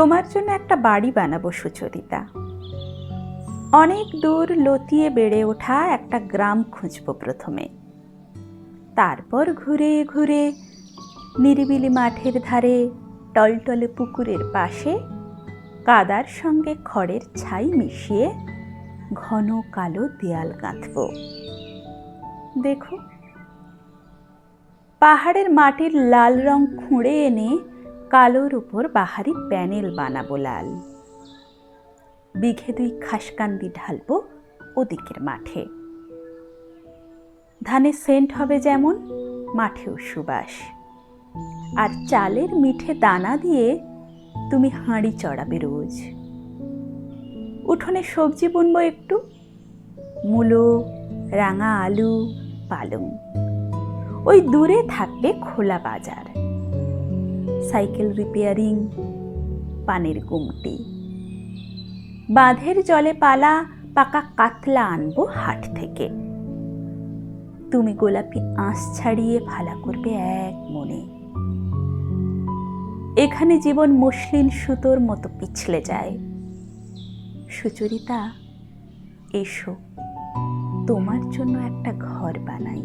তোমার জন্য একটা বাড়ি বানাবো সুচরিতা। অনেক দূর লতিয়ে বেড়ে ওঠা একটা গ্রাম খুঁজবো প্রথমে। তারপর ঘুরে ঘুরে নিরিবিলি মাঠের ধারে টলটলে পুকুরের পাশে কাদার সঙ্গে খড়ের ছাই মিশিয়ে ঘন কালো দেয়াল গাঁথব। দেখো, পাহাড়ের মাটির লাল রং খুঁড়ে এনে কালোর উপর বাহারি প্যানেল বানাবো লাল। বিঘে দুই খাসকান্দি ঢালবো ওদিকের মাঠে। ধানের সেন্ট হবে যেমন, মাঠেও সুবাস। আর চালের মিঠে দানা দিয়ে তুমি হাঁড়ি চড়াবে রোজ। উঠোনে সবজি বুনবো একটু, মূলো, রাঙা আলু, পালং। ওই দূরে থাকবে খোলা বাজার। সাইকেল রিপেয়ারিং, পানের গুমটি। বাঁধের জলে পালা, পাকা কাতলা আনব হাট থেকে। তুমি গোলাপি আঁশ ছাড়িয়ে ফালা করবে এক মনে। এখানে জীবন মসলিন সুতোর মতো পিছলে যায়। সুচরিতা, এসো, তোমার জন্য একটা ঘর বানাই।